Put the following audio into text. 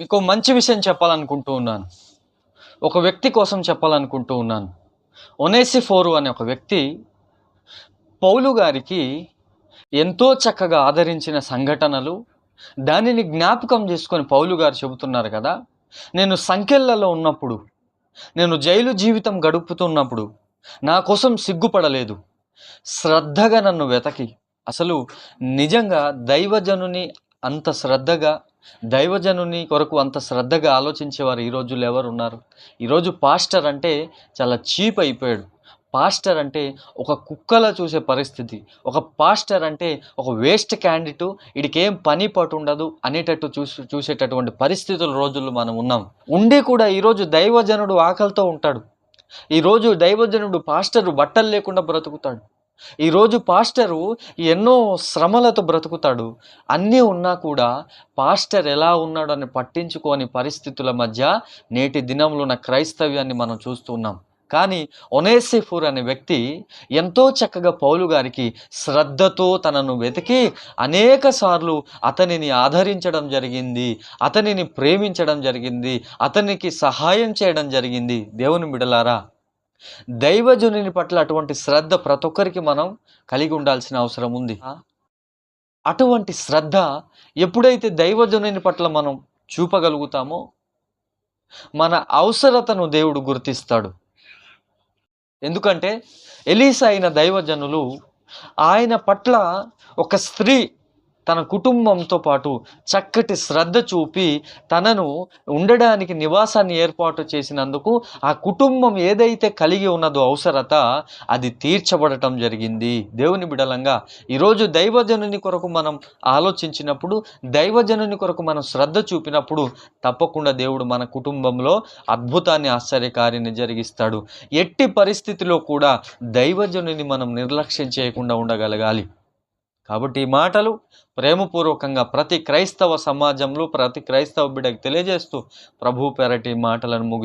మీకు మంచి విషయం చెప్పాలనుకుంటూ ఉన్నాను. ఒక వ్యక్తి కోసం చెప్పాలనుకుంటూ ఉన్నాను. ఒనేసి ఫోరు అనే ఒక వ్యక్తి పౌలు గారికి ఎంతో చక్కగా ఆదరించిన సంఘటనలు దానిని జ్ఞాపకం చేసుకొని పౌలు గారు చెబుతున్నారు కదా నేను సంఖ్యలలో ఉన్నప్పుడు నేను జైలు జీవితం గడుపుతున్నప్పుడు నా కోసం సిగ్గుపడలేదు. శ్రద్ధగా నన్ను వెతకి. అసలు నిజంగా దైవజనుని అంత శ్రద్ధగా దైవజనుని కొరకు అంత శ్రద్ధగా ఆలోచించేవారు ఈ రోజుల్లో ఎవరు ఉన్నారు ఈరోజు పాస్టర్ అంటే చాలా చీప్ అయిపోయాడు. పాస్టర్ అంటే ఒక కుక్కలా చూసే పరిస్థితి. ఒక పాస్టర్ అంటే ఒక వేస్ట్ క్యాండిడేట్ ఇడికేం పని పాటు ఉండదు అనేటట్టు చూసి చూసేటటువంటి పరిస్థితుల రోజుల్లో మనం ఉన్నాం. ఉండి కూడా ఈరోజు దైవజనుడు ఆకలితో ఉంటాడు. ఈరోజు దైవజనుడు పాస్టర్ బట్టలు లేకుండా బ్రతుకుతాడు. ఈరోజు పాస్టరు ఎన్నో శ్రమలతో బ్రతుకుతాడు. అన్నీ ఉన్నా కూడా పాస్టర్ ఎలా ఉన్నాడు అని పట్టించుకోని పరిస్థితుల మధ్య నేటి దినంలో ఉన్న క్రైస్తవ్యాన్ని మనం చూస్తున్నాం కానీ ఒనేసిఫూర్ అనే వ్యక్తి ఎంతో చక్కగా పౌలు గారికి శ్రద్ధతో తనను వెతికి అనేక సార్లు అతనిని ఆదరించడం జరిగింది అతనిని ప్రేమించడం జరిగింది అతనికి సహాయం చేయడం జరిగింది. దేవుని బిడలారా దైవజనుని పట్ల అటువంటి శ్రద్ధ ప్రతి ఒక్కరికి మనం కలిగి ఉండాల్సిన అవసరం ఉంది. అటువంటి శ్రద్ధ ఎప్పుడైతే దైవజనుని పట్ల మనం చూపగలుగుతామో మన అవసరతను దేవుడు గుర్తిస్తాడు. ఎందుకంటే ఎలీసా అయిన దైవజనులు ఆయన పట్ల ఒక స్త్రీ తన కుటుంబంతో పాటు చక్కటి శ్రద్ధ చూపి తనను ఉండడానికి నివాసాన్ని ఏర్పాటు చేసినందుకు ఆ కుటుంబం ఏదైతే కలిగి ఉన్నదో అవసరత అది తీర్చబడటం జరిగింది. దేవుని బిడలంగా ఈరోజు దైవజనుని కొరకు మనం ఆలోచించినప్పుడు దైవజనుని కొరకు మనం శ్రద్ధ చూపినప్పుడు తప్పకుండా దేవుడు మన కుటుంబంలో అద్భుతాన్ని ఆశ్చర్యకార్యాన్ని జరిగిస్తాడు. ఎట్టి పరిస్థితిలో కూడా దైవజనుని మనం నిర్లక్ష్యం చేయకుండా ఉండగలగాలి. కాబట్టి ఈ మాటలు ప్రేమపూర్వకంగా ప్రతి క్రైస్తవ సమాజంలో ప్రతి క్రైస్తవ బిడ్డకు తెలియజేస్తూ ప్రభు పెరటి మాటలను ముగిస్తూ